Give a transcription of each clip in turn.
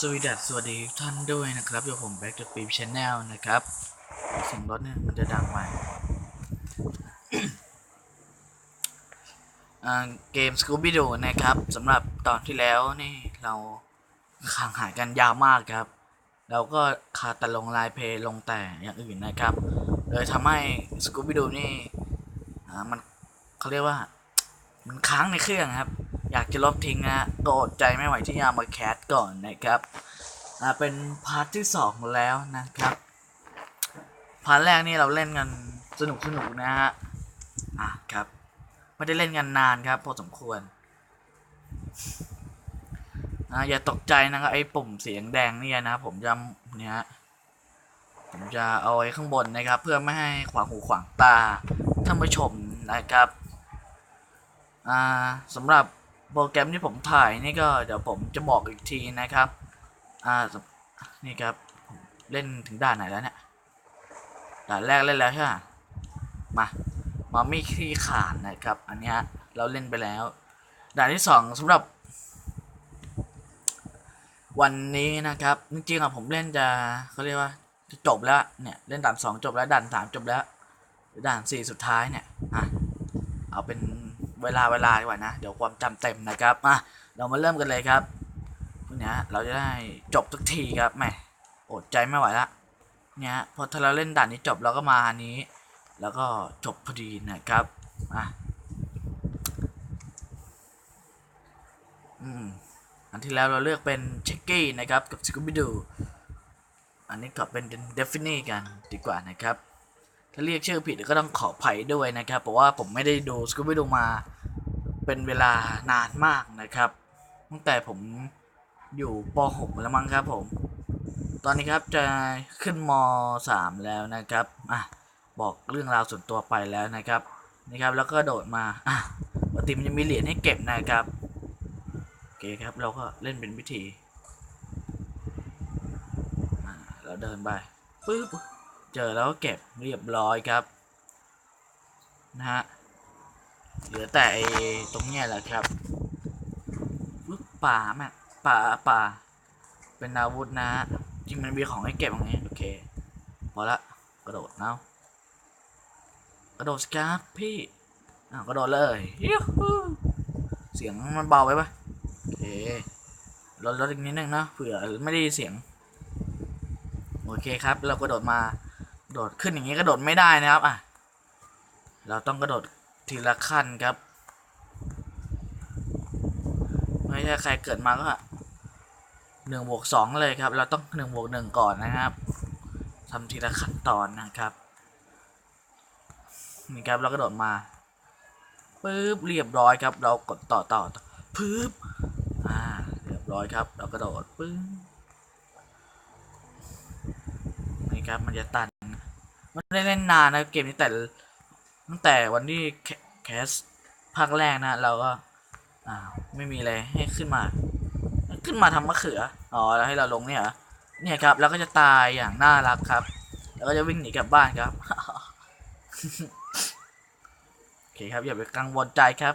สวัสดีสวัสดีท่านด้วยนะครับอยู่ผม Back to Beam Channel นะครับเสียงรถเนี่ยมันจะดังไปเกม Scooby Doo นะครับสำหรับตอนที่แล้วนี่เราห่างหายกันยาวมากครับ เราก็ขาดแต่ลงไลน์เพลย์ลงแต่อย่างอื่นนะครับ เลยทำให้ Scooby Doo นี่มันเขาเรียกว่า มันค้างในเครื่องครับ อยากจะลบทิ้งนะก็อดใจไม่ไหวที่จะเอามาแคสก่อนนะครับเป็นพาร์ทที่สองแล้วนะครับ พาร์ทแรกนี่เราเล่นกันสนุกสนุกนะฮะ อะครับ ไม่ได้เล่นกันนานครับ พอสมควรอ่าอย่าตกใจนะครับไอ้ปุ่มเสียงแดงนี่นะผมจะเนี่ย ผมจะเอาไว้ข้างบนนะครับ เพื่อไม่ให้ขวางหูขวางตาท่านผู้ชมนะครับ อ่าสำหรับ โปรแกรมที่ผมถ่ายนี่ก็เดี๋ยวผมจะบอกอีกทีนะครับ อ่า นี่ครับเล่นถึงด่านไหนแล้วเนี่ย ด่านแรกเล่นแล้วใช่ไหมมา มามีขี้ขานนะครับ อันนี้เราเล่นไปแล้ว ด่านที่สองสำหรับ วันนี้นะครับ จริงๆอะผมเล่นจะเขาเรียกว่าจะจบแล้วเนี่ยเล่นด่านสองจบแล้วด่านสามจบแล้ว ด่านสี่สุดท้ายเนี่ยอะเอาเป็น เวลาเวลาดีกว่านะ เดี๋ยวความจำเต็มนะครับอะเรามาเริ่มกันเลยครับเนี่ยเราจะได้จบทุกทีครับแหมอดใจไม่ไหวละเนี่ยพอถ้าเราเล่นด่านนี้จบเราก็มาอันนี้ แล้วก็จบพอดีนะครับอะอืมอันที่แล้วเราเลือกเป็นเชคกี้นะครับกับสกูบิดูอันนี้ก็เป็นเดฟินี่กันดีกว่านะครับ ถ้าเรียกชื่อผิดก็ต้องขออภัยด้วยนะครับ เพราะว่าผมไม่ได้ดูสกูบิดูมา เป็นเวลานานมากนะครับ ตั้งแต่ผมอยู่ป .6 แล้วมั้งครับผม ตอนนี้ครับจะขึ้นม .3 แล้วนะครับอะบอกเรื่องราวส่วนตัวไปแล้วนะครับนี่ครับ แล้วก็โดดมาอะปกติมันจะมีเหรียญให้เก็บนะครับโอเคครับเราก็เล่นเป็นวิธีอ่าเราเดินไปปึ๊บเจอแล้วก็เก็บเรียบร้อยครับนะฮะ เหลือแต่ไอ้ตรงเนี้ยแหละครับปึ๊บป่าแม่ป่าป่า เป็นอาวุธนะฮะจริงมันมีของให้เก็บตรงนี้โอเคพอละกระโดดเนาะกระโดดสครับพี่อ้าวกระโดดเลยเสียงมันเบาไปปะโอเคลดลดอีกนิดนึงนะเผื่อไม่ได้เสียง โอเคครับ เรากระโดดมาโดดขึ้นอย่างนี้กระโดดไม่ได้นะครับอะเราต้องกระโดด ทีละขั้นครับ ไม่ใช่ใครเกิดมาก็หนึ่งบวกสองเลยครับ เราต้องหนึ่งบวกหนึ่งก่อนนะครับทำทีละขั้นตอนนะครับนี่ครับเรากระโดดมาปึ๊บเรียบร้อยครับ เรากดต่อต่อตอปึ๊บอ่าเรียบร้อยครับ เรากระโดดปึ้งนี่ครับมันจะตัน มันได้เล่นนานนะเกมนี้แต่ ตั้งแต่วันที่แคสภาคแรกนะ เราก็อ่าไม่มีอะไรให้ขึ้นมา ขึ้นมาทำมะเขืออ๋อแล้วให้เราลงเนี่ยเนี่ยครับแล้วก็จะตายอย่างน่ารักครับ แล้วก็จะวิ่งหนีกลับบ้านครับโอเคครับอย่าไปกังวลใจครับ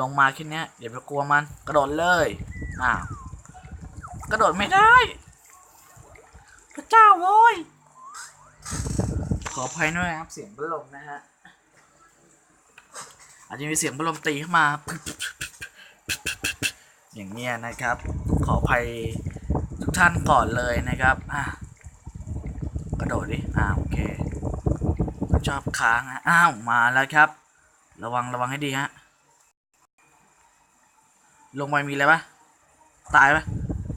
ลงมาแค่เนี้ยอย่าไปกลัวมันกระโดดเลยอ้าวกระโดดไม่ได้ พระเจ้าโว้ยขออภัยด้วยครับเสียงพัดลมนะฮะ อาจจะมีเสียงพัดลมตีเข้ามา อย่างเงี้ยนะครับ ขออภัยทุกท่านก่อนเลยนะครับอะกระโดดดิ อ่าโอเค ชอบค้างฮะ อ้าว มาแล้วครับ ระวังระวังให้ดีฮะ ลงไปมีอะไรปะตายปะ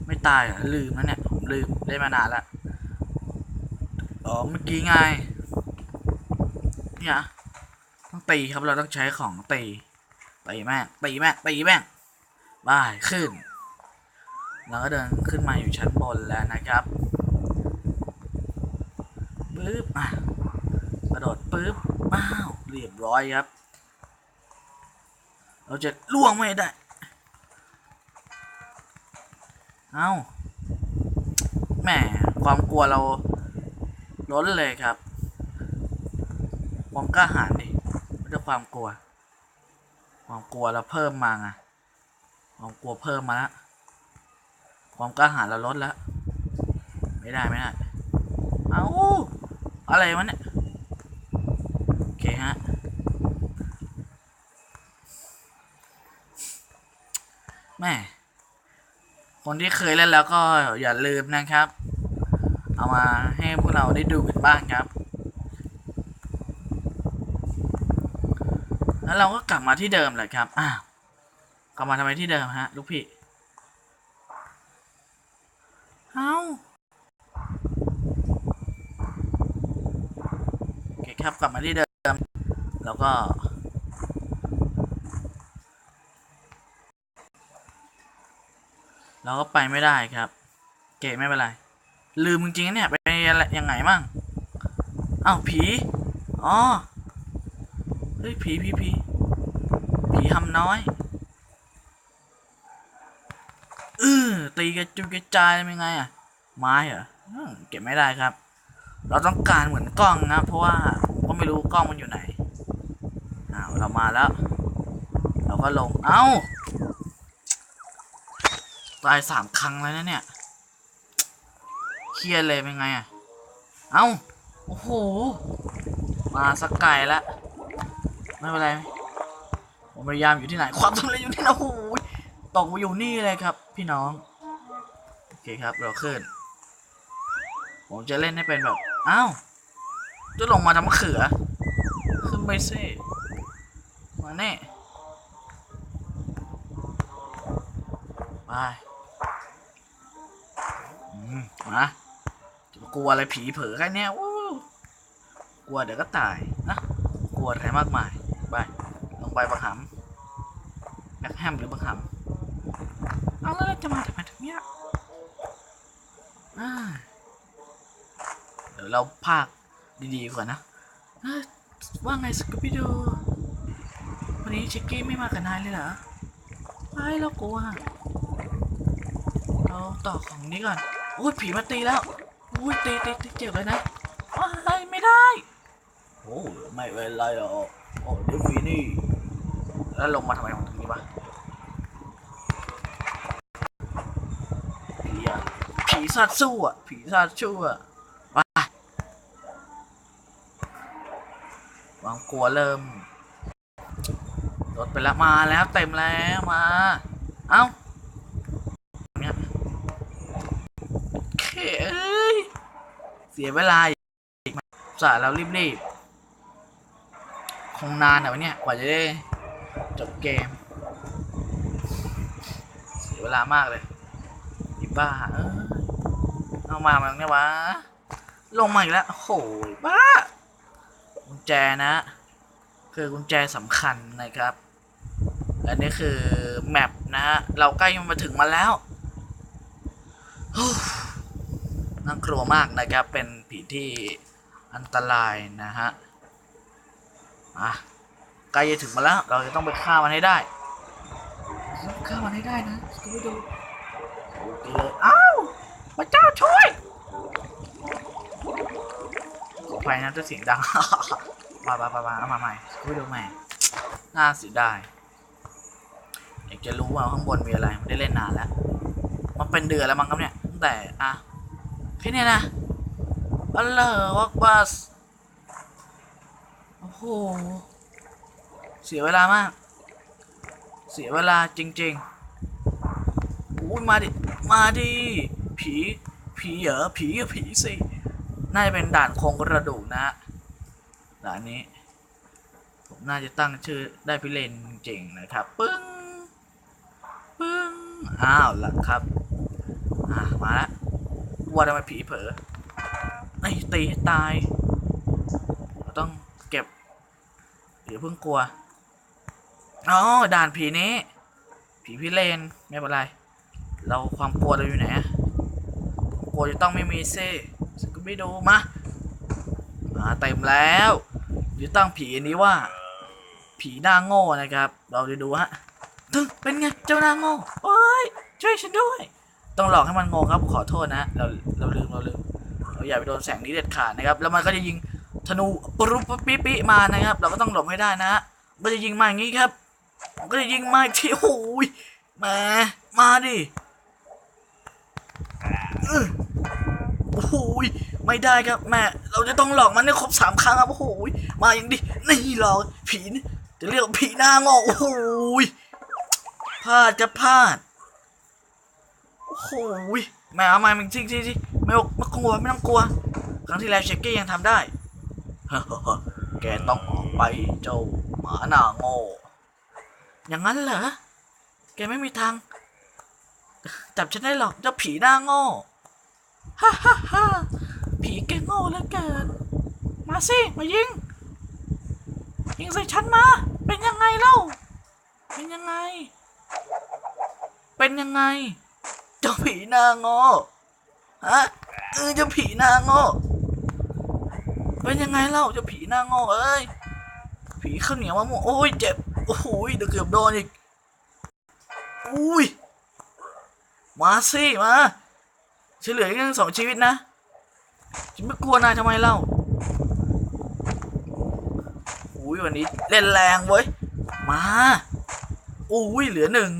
ไม่ตายอลืมแล้วเนี่ย ผมลืมเล่นมานานละ อ๋อ เมื่อกี้ไง เนี่ย ต้องตีครับเราต้องใช้ของตีตีแม่งตีแม่งตีแม่งบ้ายขึ้นเราก็เดินขึ้นมาอยู่ชั้นบนแล้วนะครับปึ๊บอะกระโดดปึ๊บอ้าวเรียบร้อยครับ เราจะล่วงไม่ได้ เอ้าแหมความกลัวเราล้นเลยครับความกล้าหาญดิ ไม่ใช่ความกลัว ความกลัวเราเพิ่มมาไงความกลัวเพิ่มมาแล้วความกล้าหาญเราลดแล้วไม่ได้ไม่ได้เอาอะไรวะเนี่ยโอเคฮะแม่คนที่เคยเล่นแล้วก็อย่าลืมนะครับ เอามาให้พวกเราได้ดูกันบ้างครับ แล้วเราก็กลับมาที่เดิมเลยครับอ้าวกลับมาทำไมที่เดิมฮะ ลูกพี่เอาโอเคครับกลับมาที่เดิม แล้วก็ เราก็ไปไม่ได้ครับ เก๋ไม่เป็นไร ลืมจริงๆเนี่ย ไปอะไรยังไงมั่งอ้าวผี อ๋อ เฮ้ยผีผีผีผีหำน้อยเออตีกระจุยกระจายเป็นไงอะ ไม้เหรอเก็บไม่ได้ครับ เราต้องการเหมือนกล้องนะ เพราะว่าผมก็ไม่รู้กล้องมันอยู่ไหนอ้าวเรามาแล้ว เราก็ลง เอ้าตายสามครั้งแล้วนะเนี่ยเครียดเลยเป็นไงอะ เอ้า โอ้โห มาสักไก่ละ ไม่เป็นไรผมพยายามอยู่ที่ไหน ความสำเร็จอยู่ที่ไหนโอ้โหตกมาอยู่นี่เลยครับ พี่น้อง โอเคครับ เราขึ้น ผมจะเล่นให้เป็นแบบ อ้าว จะลงมาทำมะเขือ ขึ้นไปสิมาแน่ ไปอืมมาจะกลัวอะไรผีเผลอแค่เนี้ยกลัวเดี๋ยวก็ตายนะ กลัวอะไรมากมาย ไปลงไปบังหำแบ็คแฮมหรือบังหำเอาแล้วเราจะมาทำไมถึงเนี้ยอ่าเดี๋ยวเราพากดีๆก่อนนะเอ้ยว่าไงสกูปิโดวันนี้เช็คกี้ไม่มากับนายเลยเหรอไม่เรากลัวเราต่อของนี้ก่อนอุ้ยผีมาตีแล้วอุ้ยตีตีตีเจ็บเลยนะว้ายไม่ได้ โอ้ไม่เป็นไรหรอกโอ้เดี๋ยวฟีนี่ แล้วลงมาทำไมของตรงนี้วะผีอะผีสัตว์สู้อะผีสัตว์สู้อะไปความกลัวเริ่มลดไปแล้วมาแล้วเต็มแล้วมา เอ้าเนี่ยเอ้ยเสียเวลาอีกสาเรารีบๆคงนานอะวะเนี่ยกว่าจะได้ จบเกม เสียเวลามากเลยอีบ้าเออเอามามันเนี่ยวะ ลงมาอีกแล้วโอ้โหบ้า กุญแจนะ คือกุญแจสำคัญนะครับ อันนี้คือแมปนะฮะ เราใกล้มาถึงมันแล้วน่ากลัวมากนะครับ เป็นผีที่อันตรายนะฮะอะ ใกล้จะถึงมาแล้ว เราจะต้องไปฆ่ามันให้ได้ฆ่ามันให้ได้นะสกูดูโอเลยอ้าวพระเจ้าช่วยขออภัยนะจะเสียงดังมามามามาเอามาใหม่สกูดูใหม่น่าเสียดายอยากจะรู้ว่าข้างบนมีอะไรไม่ได้เล่นนานแล้ว มันเป็นเดือนแล้วมั้งครับเนี่ยตั้งแต่อะแค่เนี้ยนะอัลลอฮฺวักบัสโอ้โห เสียเวลามาก เสียเวลาจริงๆอุ้ยมาดิ มาดิ ผี ผีเหรอ ผีกับผีสิ น่าจะเป็นด่านโครงกระดูกนะฮะด่านนี้ ผมน่าจะตั้งชื่อได้พิเรนจริงนะครับ ปึ้ง ปึ้ง อ้าวล่ะครับ อ่ามาแล้วว่าทำไมผีเผลอไอ้ตีให้ตายเราต้องเก็บเดี๋ยวเพิ่งกลัว อ๋อด่านผีนี้ ผีพี่เลนไม่เป็นไร เราความกลัวเราอยู่ไหนอะความกลัวจะต้องไม่มีเซ่สกูไม่ดูมามาเต็มแล้วจะตั้งผีอันนี้ว่า ผีหน้าโง่นะครับ เราจะดูฮะตึงเป็นไงเจ้าหน้าโง่โอ้ยช่วยฉันด้วย ต้องหลอกให้มันงงครับขอโทษนะเราเราลืมเราลืมเราอย่าไปโดนแสงนี้เด็ดขาดนะครับ แล้วมันก็จะยิงธนูปรุปปิ๊ปิมานะครับ เราก็ต้องหลบให้ได้นะฮะมันจะยิงมาอย่างนี้ครับ ก็จะยิงมาอีกทีโอ้ยมามาดิโอ้โหยไม่ได้ครับแม่เราจะต้องหลอกมันให้ครบสามครั้งครับโอ้โหยมาอย่างดินี่หลอกผีนี่จะเรียกว่าผีหน้างอกโอ้โหยพลาดจะพลาดโอ้โหยแม่เอามามันจริงจริงจริงไม่ต้องไม่กลัวไม่ต้องกลัว ครั้งที่แล้วเชคกี้ยังทำได้แกต้องออกไปเจ้าหมาหน้าโง่ อย่างนั้นเหรอ แกไม่มีทาง จับฉันได้หรอกเจ้าผีหน้าโง่ฮ่าฮ่าฮ่าผีแกโง่เหลือเกิน มาสิ มายิง ยิงใส่ฉันมา เป็นยังไงเล่า เป็นยังไง เป็นยังไง เจ้าผีหน้าโง่ฮะเออเจ้าผีหน้าโง่เป็นยังไงเล่าเจ้าผีหน้าโง่เอ้ยผีข้าวเหนียวมะม่วงโอ้ยเจ็บ โอ้โหเดี๋ยวเกือบโดนอีกอุ้ยมาสิมาช่วยเหลืออีกทั้งสองชีวิตนะฉันไม่กลัวนายทำไมเล่าอุ้ยวันนี้เล่นแรงเว้ยมาอุ้ยเหลือหนึ่ง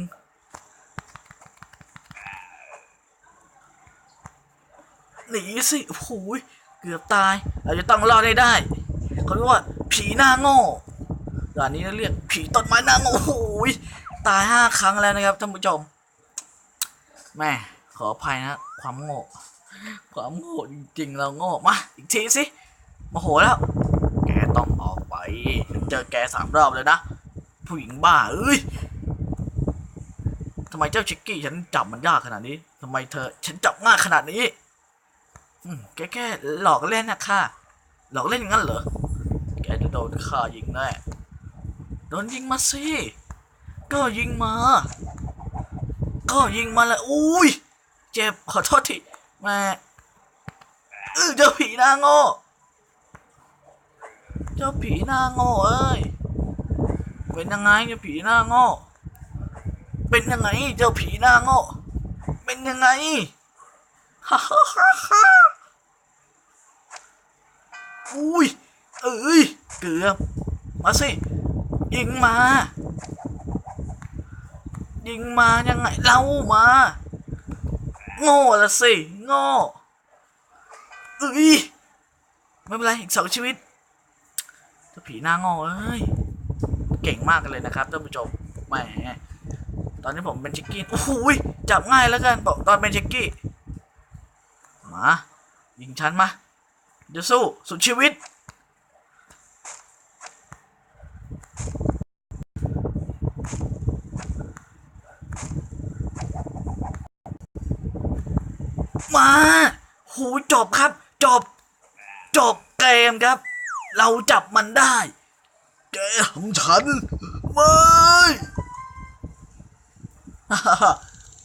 หนีสิโอ้ยเกือบตาย เราจะต้องรอดให้ได้เขาเรียกว่าผีหน้าโง่ ด่านนี้เรียกผีต้นไม้น้าโง่โอ้โหยตายห้าครั้งแล้วนะครับท่านผู้ชมแม่ขออภัยนะ ความโง่ความโง่จริงๆเราโง่มาอีกทีสิโมโหแล้ว แกต้องออกไป เจอแกสามรอบเลยนะ ผู้หญิงบ้าเอ้ยทำไมเจ้าชิกกี้ฉันจับมันยากขนาดนี้ทำไมเธอ ฉันจับง่ายขนาดนี้แกแค่หลอกเล่นนะค่ะ หลอกเล่นงั้นเหรอ แกจะโดนข้ายิงแน่ โดนยิงมาสิ ก็ยิงมา ก็ยิงมาเลยอุ้ย เจ็บ ขอโทษทีแม่เออเจ้าผีหน้าโง่ เจ้าผีหน้าโง่เอ้ย เป็นยังไงเจ้าผีหน้าโง่ เป็นยังไงเจ้าผีหน้าโง่ เป็นยังไงฮ่าฮ่าฮ่าฮ่าอุ้ย เอ้ย เกือบ มาสิ ยิงมา ยิงมายังไงเล่ามา โง่ละสิโง่เอ้ยไม่เป็นไรอีกสองชีวิตเจ้าผีหน้าโง่เอ้ยเก่งมากกันเลยนะครับท่านผู้ชมแหมตอนนี้ผมเป็นชิกกี้โอ้โหยจับง่ายแล้วกันบอกตอนเป็นชิกกี้มายิงฉันมาเดี๋ยวสู้สุดชีวิต มาหูจ บครับ จบ จบเกมครับ เราจับมันได้ แกของฉัน ไม่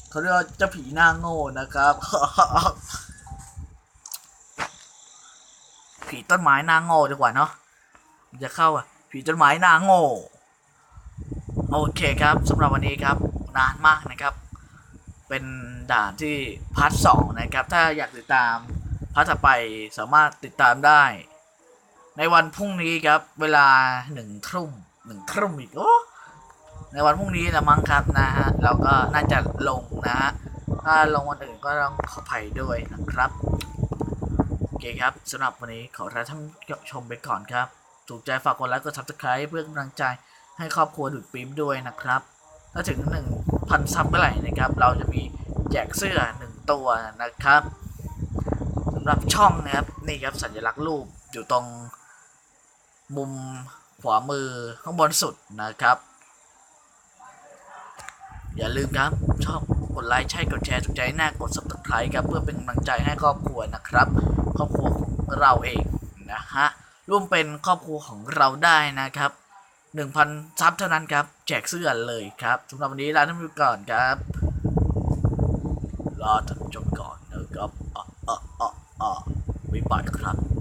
เขาเรียกว่าเจ้าผีหน้าโง่นะครับ ผีต้นไม้หน้าโง่ดีกว่าเนาะจะเข้าอะ ผีต้นไม้หน้าโง่ โอเคครับสำหรับวันนี้ครับ นานมากนะครับ เป็นด่านที่พาร์ทสองนะครับ ถ้าอยากติดตามาร์ทต่อไปสามารถติดตามได้ ในวันพรุ่งนี้ครับ เวลาหนึ่งทุ่มหนึ่งทุ่มอีกโอ้ในวันพรุ่งนี้ละมั้งครับนะฮะเราก็น่าจะลงนะฮะถ้าลงวันอื่นก็ต้องขออภัยด้วยนะครับโอเคครับสำหรับวันนี้ขอลาท่านชมไปก่อนครับ ถูกใจฝากกดไลค์กด subscribe เพื่อกำลังใจให้ครอบครัวดุดปิ๊มด้วยนะครับ ถ้าถึง 1,000 ซับเมื่อไหร่นะครับ เราจะมีแจกเสื้อ 1 ตัวนะครับ หรับช่องนะครับนี่ครับสัญลักษณ์รูปอยู่ตรงมุมขวามือข้างบนสุดนะครับ อย่าลืมครับชอบกดไลค์ใช่กดแชร์ถูกใจหน้ากด subscribe ครับเพื่อเป็นกำลังใจให้ครอบครัวนะครับ ครอบครัวของเราเองนะฮะร่วมเป็นครอบครัวของเราได้นะครับ 1,000 ซับเท่านั้นครับ แจกเสื้อเลยครับสำหรับวันนี้ลาท่านผู้ชมก่อนครับลาท่านผู้ชมก่อน นะครับอ่ะอ่ะอ่ะอ่ะบ๊ายบายครับ